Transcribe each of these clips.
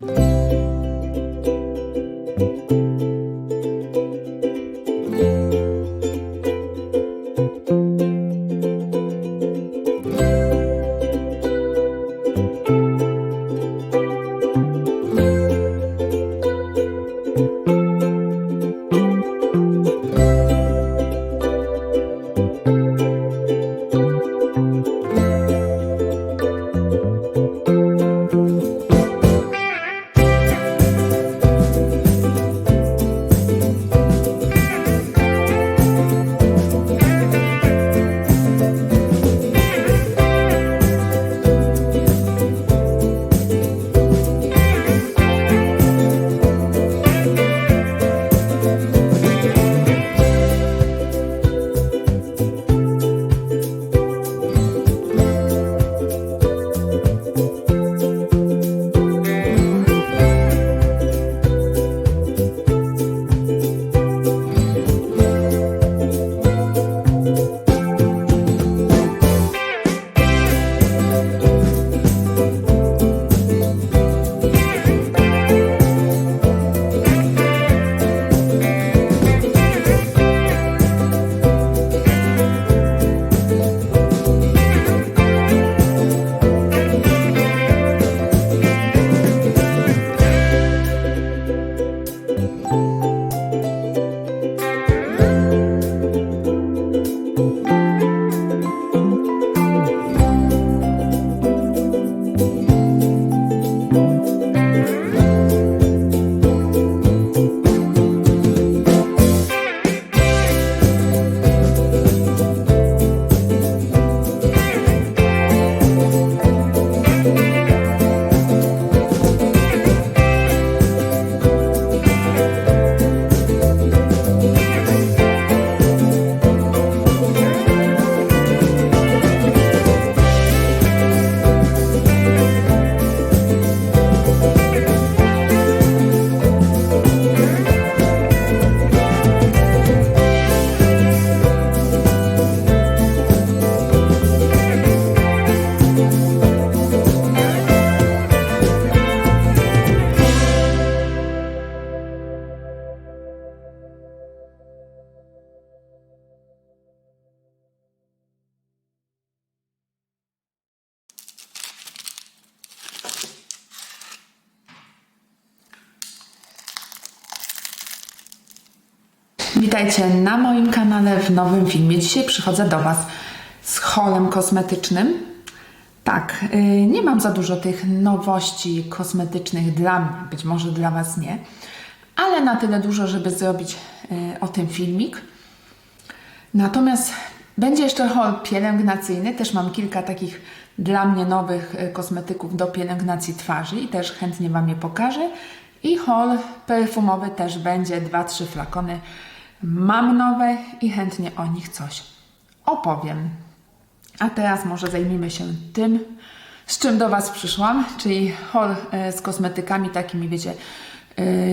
Música Witajcie na moim kanale w nowym filmie. Dzisiaj przychodzę do Was z holem kosmetycznym. Tak, yy, nie mam za dużo tych nowości kosmetycznych dla mnie, być może dla Was nie, ale na tyle dużo, żeby zrobić yy, o tym filmik. Natomiast będzie jeszcze haul pielęgnacyjny. Też mam kilka takich dla mnie nowych y, kosmetyków do pielęgnacji twarzy i też chętnie Wam je pokażę. I haul perfumowy też będzie, dwa, trzy flakony. Mam nowe i chętnie o nich coś opowiem. A teraz może zajmijmy się tym, z czym do Was przyszłam, czyli haul y, z kosmetykami takimi, wiecie,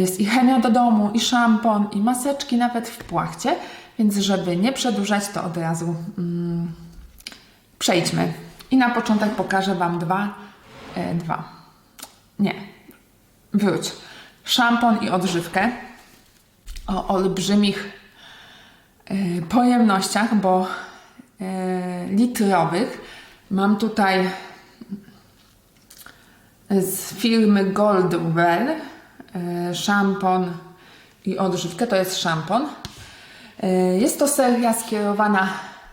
jest i chemia do domu, i szampon, i maseczki nawet w płachcie, więc żeby nie przedłużać, to od razu mm, przejdźmy. I na początek pokażę Wam dwa, e, dwa, nie, wróć, szampon i odżywkę o olbrzymich e, pojemnościach, bo e, litrowych. Mam tutaj z firmy Goldwell e, szampon i odżywkę. To jest szampon. Jest to seria skierowana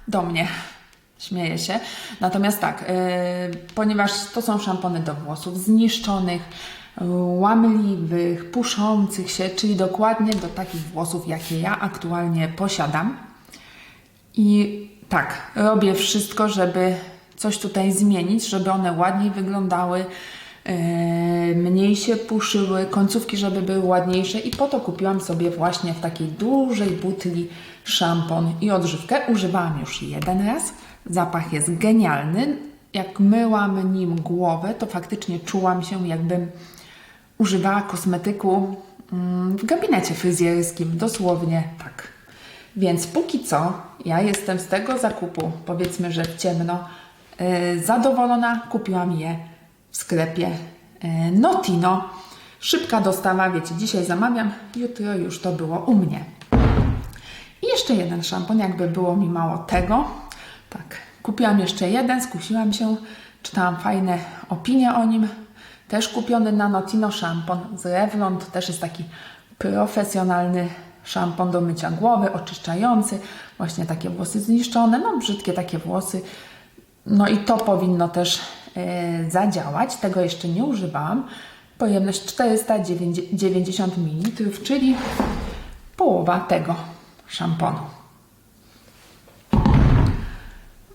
do mnie. Śmieję się. Natomiast tak, ponieważ to są szampony do włosów zniszczonych, łamliwych, puszących się, czyli dokładnie do takich włosów, jakie ja aktualnie posiadam. I tak, robię wszystko, żeby coś tutaj zmienić, żeby one ładniej wyglądały, e, mniej się puszyły, końcówki, żeby były ładniejsze i po to kupiłam sobie właśnie w takiej dużej butli szampon i odżywkę. Używałam już jeden raz. Zapach jest genialny. Jak myłam nim głowę, to faktycznie czułam się jakbym używała kosmetyku mm, w gabinecie fryzjerskim. Dosłownie tak. Więc póki co ja jestem z tego zakupu, powiedzmy, że w ciemno, yy, zadowolona. Kupiłam je w sklepie yy, Notino. Szybka dostawa, wiecie, dzisiaj zamawiam, jutro już to było u mnie. I jeszcze jeden szampon, jakby było mi mało tego. Tak, kupiłam jeszcze jeden, skusiłam się, czytałam fajne opinie o nim. Też kupiony na Notino szampon z Revlon, to też jest taki profesjonalny szampon do mycia głowy, oczyszczający, właśnie takie włosy zniszczone, no brzydkie takie włosy. No i to powinno też e, zadziałać. Tego jeszcze nie używałam. Pojemność 490 ml, czyli połowa tego szamponu.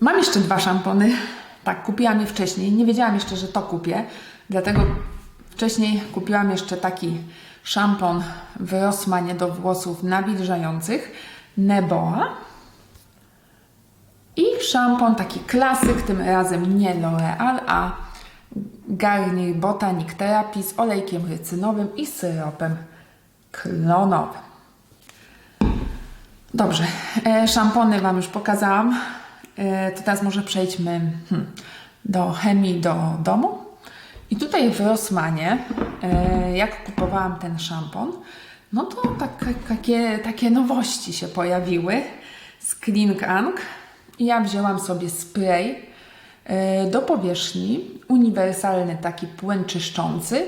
Mam jeszcze dwa szampony. Tak, kupiłam je wcześniej. Nie wiedziałam jeszcze, że to kupię. Dlatego wcześniej kupiłam jeszcze taki szampon w Rossmanie do włosów nawilżających Neboa. I szampon taki klasyk, tym razem nie L'Oreal, a Garnier Botanic Therapy z olejkiem rycynowym i syropem klonowym. Dobrze, e, szampony Wam już pokazałam. E, to teraz może przejdźmy hmm, do chemii do domu. I tutaj w Rossmanie, e, jak kupowałam ten szampon, no to tak, takie, takie nowości się pojawiły z Clean Ang. I ja wzięłam sobie spray e, do powierzchni, uniwersalny taki płyn czyszczący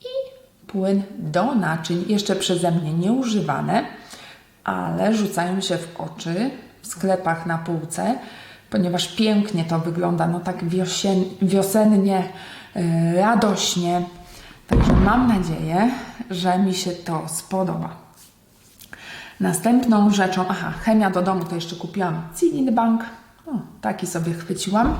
i płyn do naczyń, jeszcze przeze mnie nieużywane, ale rzucają się w oczy w sklepach na półce, ponieważ pięknie to wygląda, no tak wiosien, wiosennie, radośnie. Także mam nadzieję, że mi się to spodoba. Następną rzeczą, aha, chemia do domu to jeszcze kupiłam Cilin Bank. O, taki sobie chwyciłam.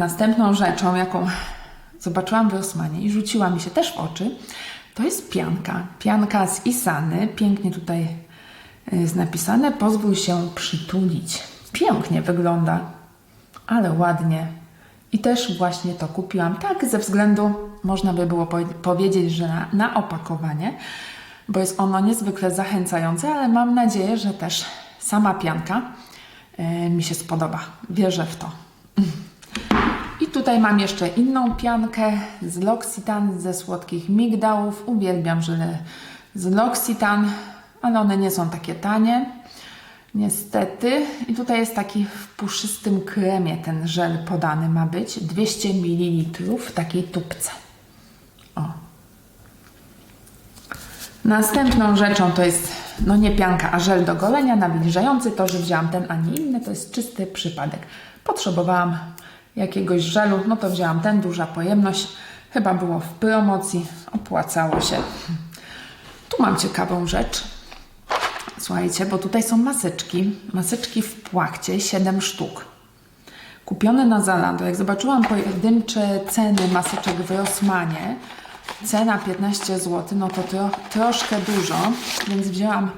Następną rzeczą, jaką zobaczyłam w Rossmanie i rzuciła mi się też w oczy, to jest pianka. Pianka z Isany. Pięknie tutaj jest napisane. Pozwól się przytulić. Pięknie wygląda, ale ładnie. I też właśnie to kupiłam. Tak, ze względu, można by było powie- powiedzieć, że na, na opakowanie, bo jest ono niezwykle zachęcające, ale mam nadzieję, że też sama pianka e, mi się spodoba. Wierzę w to. Tutaj mam jeszcze inną piankę z L'Occitane ze słodkich migdałów. Uwielbiam żele z L'Occitane, ale one nie są takie tanie. Niestety. I tutaj jest taki w puszystym kremie ten żel podany ma być. 200 ml w takiej tubce. O. Następną rzeczą to jest, no nie pianka, a żel do golenia nawilżający. To, że wzięłam ten, a nie inny, to jest czysty przypadek. Potrzebowałam jakiegoś żelu, no to wzięłam ten, duża pojemność. Chyba było w promocji, opłacało się. Tu mam ciekawą rzecz. Słuchajcie, bo tutaj są maseczki. Maseczki w płachcie, 7 sztuk. Kupione na Zalando. Jak zobaczyłam pojedyncze ceny maseczek w Rossmanie, cena 15 zł, no to tro, troszkę dużo, więc wzięłam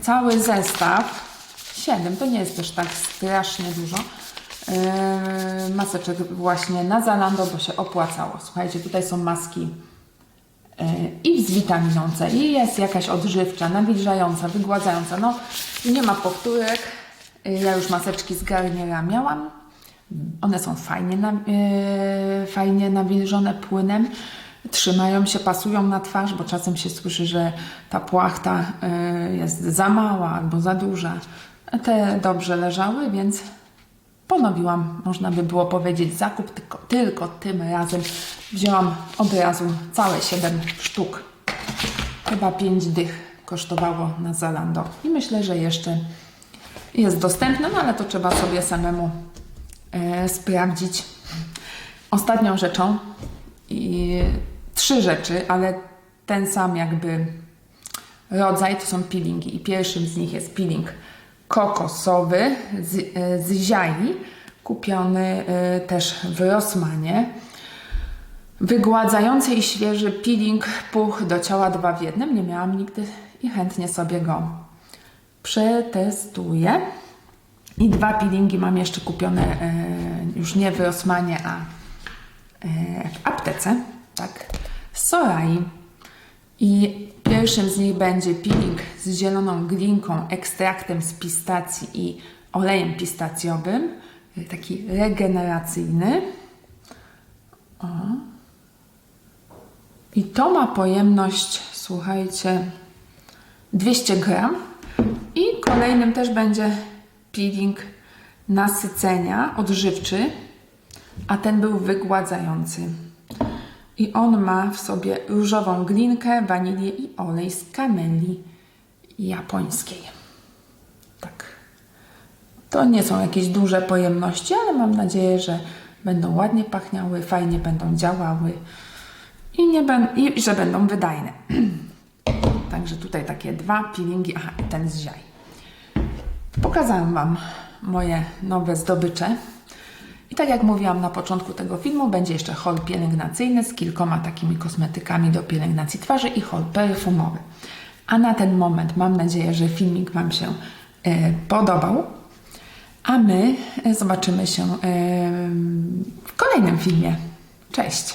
cały zestaw. 7, to nie jest też tak strasznie dużo. Yy, maseczek właśnie na Zalando, bo się opłacało. Słuchajcie, tutaj są maski yy, i z witaminą C, i jest jakaś odżywcza, nawilżająca, wygładzająca. No, nie ma powtórek. Yy, Ja już maseczki z Garniera miałam. One są fajnie, na, yy, fajnie nawilżone płynem. Trzymają się, pasują na twarz, bo czasem się słyszy, że ta płachta yy, jest za mała albo za duża. Te dobrze leżały, więc ponowiłam, można by było powiedzieć, zakup, tylko, tylko tym razem wzięłam od razu całe 7 sztuk. Chyba 5 dych kosztowało na Zalando. I myślę, że jeszcze jest dostępne, no ale to trzeba sobie samemu e, sprawdzić. Ostatnią rzeczą, i trzy rzeczy, ale ten sam jakby rodzaj to są peelingi. I pierwszym z nich jest peeling kokosowy z, e, z ziai, kupiony e, też w Rossmanie. Wygładzający i świeży peeling puch do ciała dwa w jednym. Nie miałam nigdy i chętnie sobie go przetestuję. I dwa peelingi mam jeszcze kupione e, już nie w Rossmanie, a w aptece, tak, z Sorai. I pierwszym z nich będzie peeling z zieloną glinką, ekstraktem z pistacji i olejem pistacjowym, taki regeneracyjny. O. I to ma pojemność, słuchajcie, 200 gram. I kolejnym też będzie peeling nasycenia odżywczy, a ten był wygładzający. I on ma w sobie różową glinkę, wanilię i olej z kameli japońskiej. Tak. To nie są jakieś duże pojemności, ale mam nadzieję, że będą ładnie pachniały, fajnie będą działały i, nie ben- i że będą wydajne. Także tutaj takie dwa peelingi, aha, i ten z ziaj. Pokazałam Wam moje nowe zdobycze. I tak jak mówiłam na początku tego filmu, będzie jeszcze hol pielęgnacyjny z kilkoma takimi kosmetykami do pielęgnacji twarzy i hol perfumowy. A na ten moment mam nadzieję, że filmik Wam się e, podobał. A my e, zobaczymy się e, w kolejnym filmie. Cześć!